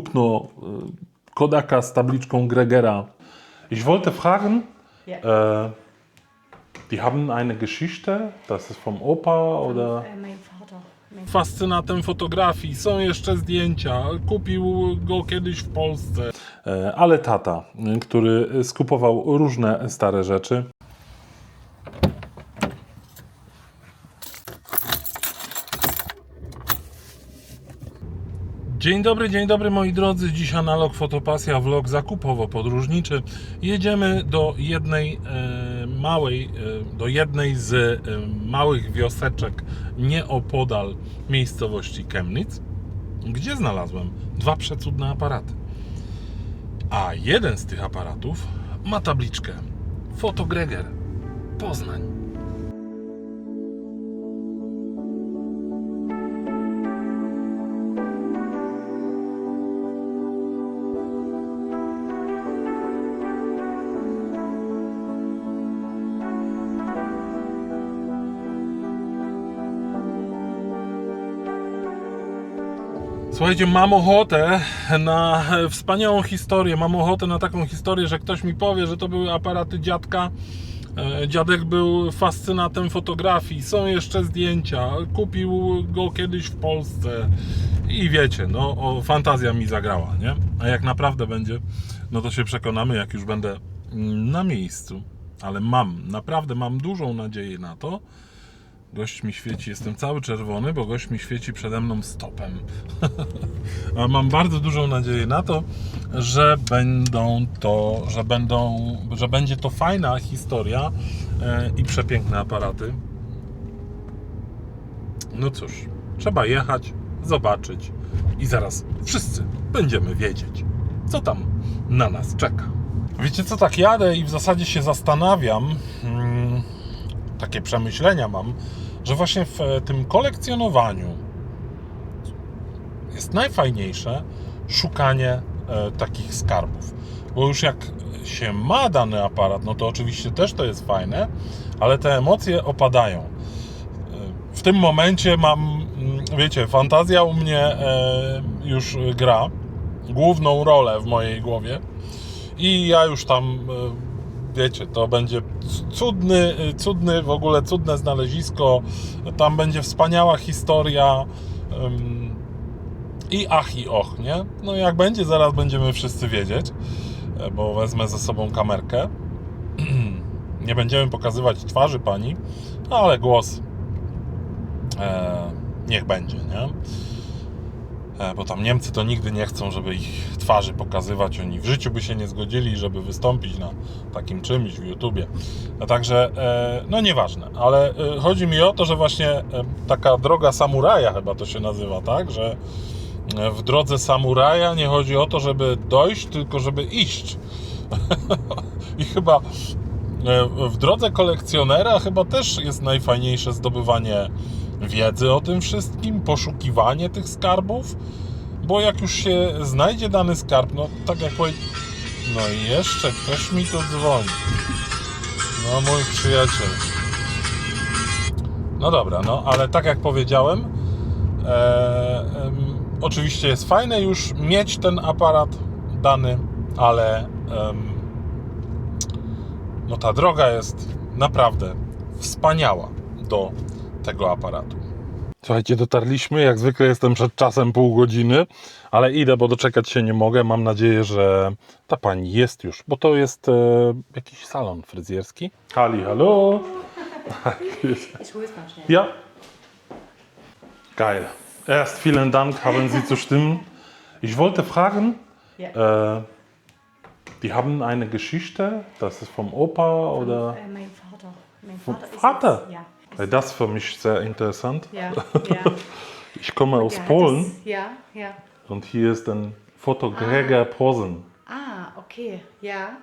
kupno e, Kodaka z tabliczką Gregera. Ich wollte fragen, Ja. äh, die haben eine Geschichte, das ist vom Opa oder... Äh, Fascynatem fotografii, są jeszcze zdjęcia. Kupił go kiedyś w Polsce. E, Ale tata, który skupował różne stare rzeczy. Dzień dobry, dzień dobry moi drodzy. Dziś analog Fotopasja, vlog zakupowo-podróżniczy. Jedziemy do jednej e, małej, e, do jednej z e, małych wioseczek nieopodal miejscowości Chemnitz, gdzie znalazłem dwa przecudne aparaty. A jeden z tych aparatów ma tabliczkę Fotogreger Poznań. Słuchajcie, mam ochotę na wspaniałą historię. Mam ochotę na taką historię, że ktoś mi powie, że to były aparaty dziadka. E, Dziadek był fascynatem fotografii. Są jeszcze zdjęcia. Kupił go kiedyś w Polsce. I wiecie, no, o, fantazja mi zagrała, nie? A jak naprawdę będzie, no to się przekonamy, jak już będę mm, na miejscu. Ale mam, naprawdę mam dużą nadzieję na to, Gość mi świeci, jestem cały czerwony, bo gość mi świeci przede mną stopem. A mam bardzo dużą nadzieję na to, że będą to, że będą, że będzie to fajna historia e, i przepiękne aparaty. No cóż, trzeba jechać, zobaczyć i zaraz wszyscy będziemy wiedzieć, co tam na nas czeka. Wiecie co, tak jadę i w zasadzie się zastanawiam, mm, takie przemyślenia mam, że właśnie w e, tym kolekcjonowaniu jest najfajniejsze szukanie e, takich skarbów. Bo już jak się ma dany aparat, no to oczywiście też to jest fajne, ale te emocje opadają. E, W tym momencie mam, mm, wiecie, fantazja u mnie już gra główną rolę w mojej głowie i ja już tam wiecie, to będzie cudny, cudny, w ogóle cudne znalezisko. Tam będzie wspaniała historia. I ach i och, nie? No jak będzie, zaraz będziemy wszyscy wiedzieć, e, bo wezmę ze sobą kamerkę. Nie będziemy pokazywać twarzy pani, ale głos e, niech będzie, nie? E, bo tam Niemcy to nigdy nie chcą, żeby ich twarzy pokazywać. Oni w życiu by się nie zgodzili, żeby wystąpić na takim czymś w YouTubie. Także, e, no nieważne, ale e, chodzi mi o to, że właśnie taka droga samuraja chyba to się nazywa, tak? Że w drodze samuraja nie chodzi o to, żeby dojść, tylko żeby iść. I chyba w drodze kolekcjonera chyba też jest najfajniejsze zdobywanie wiedzy o tym wszystkim, poszukiwanie tych skarbów, bo jak już się znajdzie dany skarb, no tak jak powie... No i jeszcze ktoś mi tu dzwoni. No mój przyjaciel. No dobra, no ale tak jak powiedziałem, e, em, oczywiście jest fajne już mieć ten aparat dany, ale em, no ta droga jest naprawdę wspaniała do tego aparatu. Słuchajcie, dotarliśmy. Jak zwykle jestem przed czasem pół godziny, ale idę, bo doczekać się nie mogę. Mam nadzieję, że ta pani jest już, bo to jest e, jakiś salon fryzjerski. Halli, hallo. Ja. Geil. Erst vielen Dank, haben Sie zu stimmen. Ich wollte fragen, Ja. äh, die haben eine Geschichte, das ist vom Opa oder Äh, mein Vater. Mein vom Vater, ist Vater? Jetzt, ja. Weil Das ist für mich sehr interessant. Ja, ja. Ich komme aus Polen Das, ja, ja. und hier ist ein Foto Gregor Posen. Ah, okay, ja.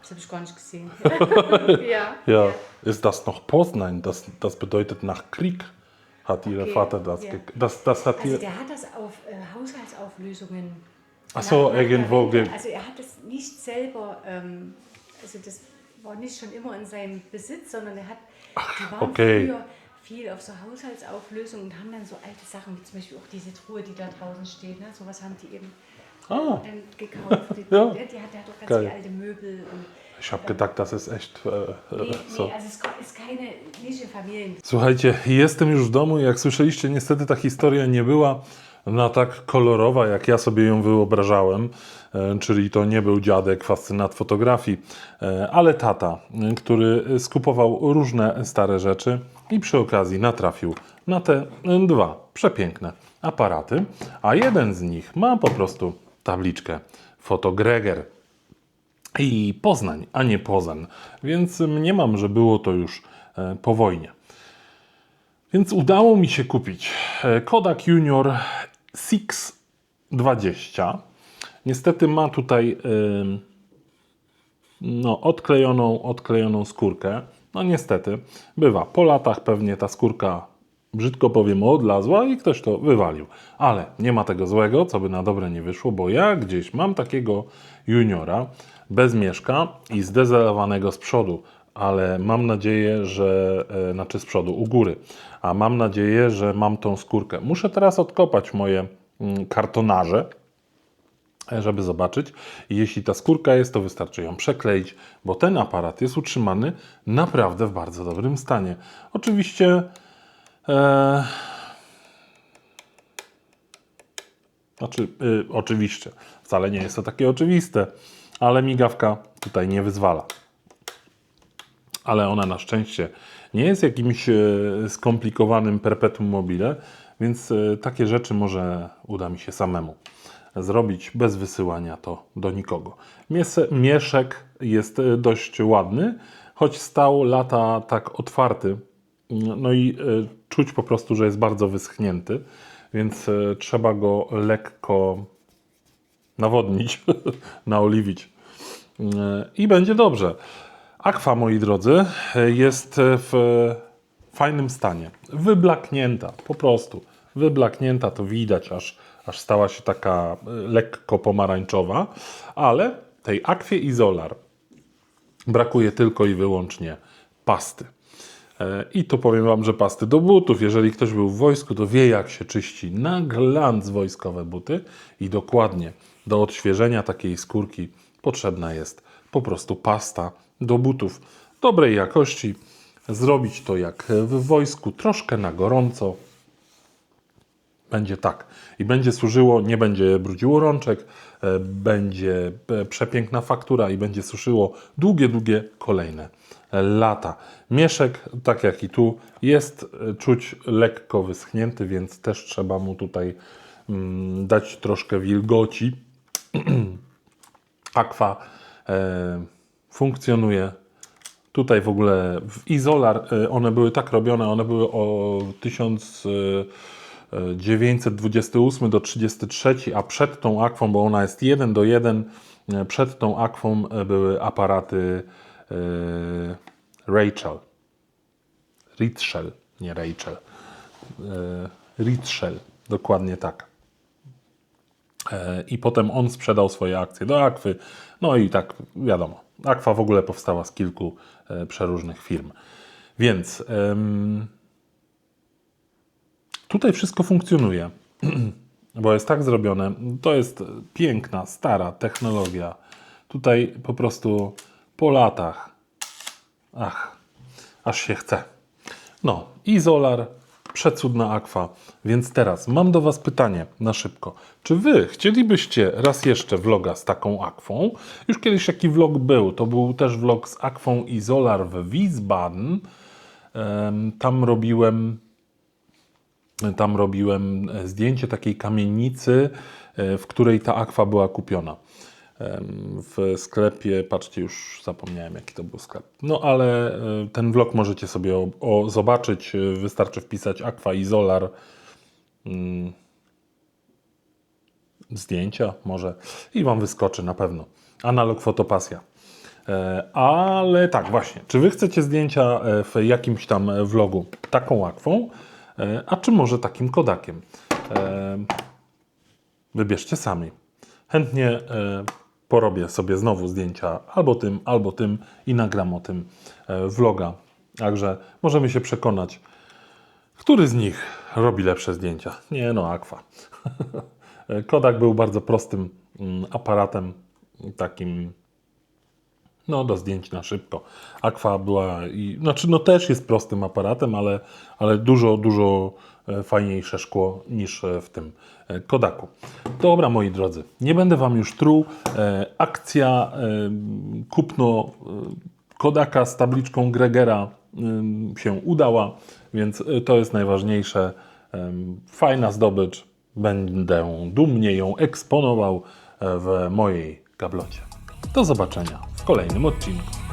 Das habe ich gar nicht gesehen. ja. Ja, ist das noch Poznań? Das, das bedeutet nach Krieg hat ihr Okay, Vater das, ja. das, das hat Also ihr. der hat das auf äh, Haushaltsauflösungen. Ach so, irgendwo Also er hat das nicht selber, ähm, also das war nicht schon immer in seinem Besitz, sondern er hat, die waren okay. früher viel auf so Haushaltsauflösungen und haben dann so alte Sachen, wie zum Beispiel auch diese Truhe, die da draußen steht, ne? sowas haben die eben Ah. ähm, gekauft. Die, Ja. die, die, hat, die hat doch ganz Geil. viele alte Möbel. Und, Ich habe gedacht, das ist echt äh, nee, äh, so. nee, also es keine Nische Familien. Słuchajcie, jestem już w domu jak słyszeliście, niestety ta historia nie była na tak kolorowa, jak ja sobie ją wyobrażałem, e, czyli to nie był dziadek, fascynat fotografii, e, ale tata, który skupował różne stare rzeczy i przy okazji natrafił na te dwa przepiękne aparaty, a jeden z nich ma po prostu tabliczkę Fotogreger i Poznań, a nie Poznań, więc mniemam, że było to już e, po wojnie. Więc udało mi się kupić e, Kodak Junior 620. Niestety ma tutaj no, odklejoną, odklejoną skórkę. No niestety, bywa. Po latach pewnie ta skórka, brzydko powiem, odlazła i ktoś to wywalił. Ale nie ma tego złego, co by na dobre nie wyszło, bo ja gdzieś mam takiego juniora bez mieszka i zdezelowanego z przodu. Ale mam nadzieję, że, e, znaczy z przodu, u góry, a mam nadzieję, że mam tą skórkę. Muszę teraz odkopać moje mm, kartonarze, żeby zobaczyć. Jeśli ta skórka jest, to wystarczy ją przekleić, bo ten aparat jest utrzymany naprawdę w bardzo dobrym stanie. Oczywiście. E... Znaczy, y, oczywiście, wcale nie jest to takie oczywiste, ale migawka tutaj nie wyzwala. Ale ona na szczęście nie jest jakimś e, skomplikowanym perpetuum mobile, więc e, takie rzeczy może uda mi się samemu zrobić bez wysyłania to do nikogo. Mieszek jest e, dość ładny, choć stał lata tak otwarty, no i czuć po prostu, że jest bardzo wyschnięty, więc trzeba go lekko nawodnić, naoliwić i będzie dobrze. Akwa, moi drodzy, jest w fajnym stanie. Wyblaknięta, po prostu. Wyblaknięta, to widać, aż, aż stała się taka e, lekko pomarańczowa, ale tej akwie Izolar brakuje tylko i wyłącznie pasty. E, I to powiem Wam, że pasty do butów. Jeżeli ktoś był w wojsku, to wie, jak się czyści na glans wojskowe buty. I dokładnie do odświeżenia takiej skórki potrzebna jest po prostu pasta do butów dobrej jakości. Zrobić to jak w wojsku, troszkę na gorąco. Będzie tak. I będzie służyło, nie będzie brudziło rączek, e, będzie e, przepiękna faktura i będzie suszyło długie, długie kolejne lata. Mieszek, tak jak i tu, jest e, czuć lekko wyschnięty, więc też trzeba mu tutaj mm, dać troszkę wilgoci. Aqua e, funkcjonuje. Tutaj w ogóle w Izolar e, one były tak robione, one były o 1928 do 33, a przed tą akwą, bo ona jest 1 do 1, e, przed tą akwą e, były aparaty Rachel. Ritschel, nie Rachel. Ritschel, dokładnie tak. E, I potem on sprzedał swoje akcje do Akwy. No i tak, wiadomo, Akwa w ogóle powstała z kilku e, przeróżnych firm. Więc tutaj wszystko funkcjonuje, bo jest tak zrobione. To jest piękna, stara technologia. Tutaj po prostu po latach, ach, aż się chce. No, Izolar, przecudna akwa. Więc teraz mam do Was pytanie na szybko. Czy Wy chcielibyście raz jeszcze vloga z taką akwą? Już kiedyś taki vlog był. To był też vlog z akwą Izolar w Wiesbaden. Tam robiłem tam robiłem e, zdjęcie takiej kamienicy, e, w której ta akwa była kupiona. W sklepie, patrzcie, już zapomniałem jaki to był sklep. No ale e, ten vlog możecie sobie o, o, zobaczyć. E, Wystarczy wpisać Aqua Isolar. mm, Zdjęcia może i Wam wyskoczy na pewno. Analog fotopasja. E, Ale tak, właśnie. Czy Wy chcecie zdjęcia w jakimś tam vlogu taką akwą, a czy może takim kodakiem? Wybierzcie sami. Chętnie porobię sobie znowu zdjęcia albo tym, albo tym i nagram o tym e, vloga. Także możemy się przekonać, który z nich robi lepsze zdjęcia. Nie no, Aqua. E, Kodak był bardzo prostym mm, aparatem, takim no, do zdjęć na szybko. Aqua była, i, znaczy no też jest prostym aparatem, ale, ale dużo, dużo fajniejsze szkło niż e, w tym e, Kodaku. Dobra, moi drodzy, nie będę Wam już truł. E, akcja e, kupno e, Kodaka z tabliczką Gregera się udała, więc to jest najważniejsze. Fajna zdobycz. Będę dumnie ją eksponował e, w mojej gablocie. Do zobaczenia w kolejnym odcinku.